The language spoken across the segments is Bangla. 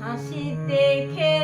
হাসি দেখে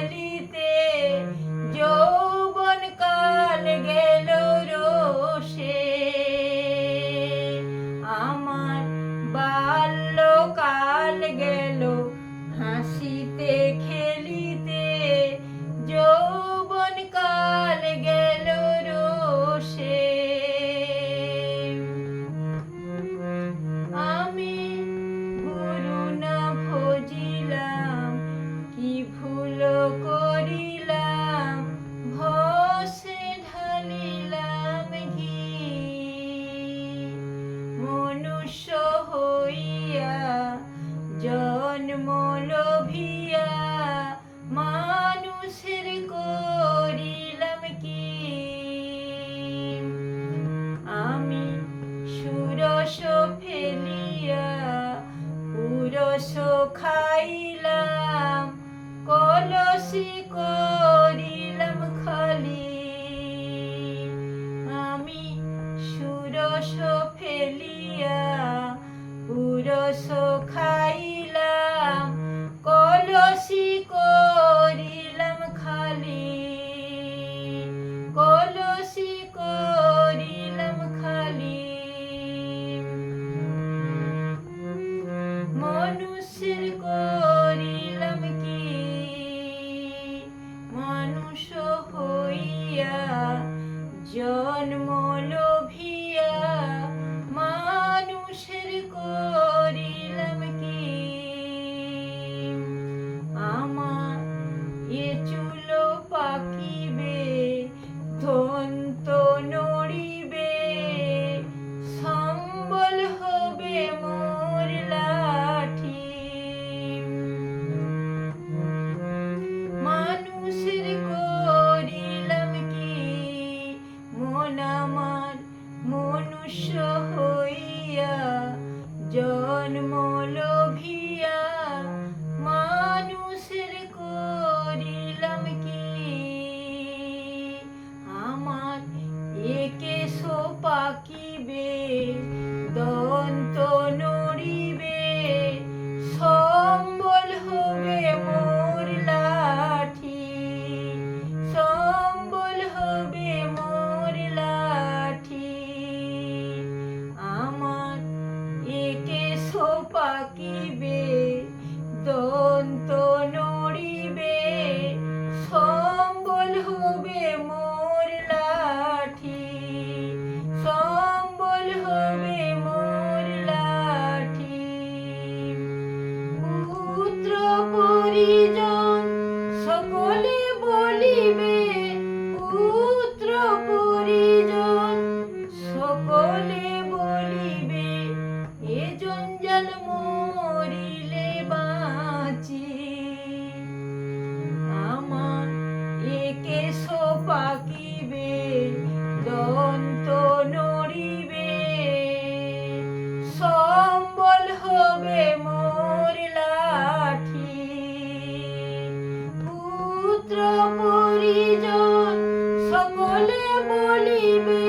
Anymore. পরিজন সকলে বলিবে, পুত্র পরিজন। সকলে বলিবে, এজন যেন মরিলে বাঁচি। আমার একে সোপাকিবে দন্ত নড়িবে। সম্বল হবে মন পরিজন সকলে বলিবে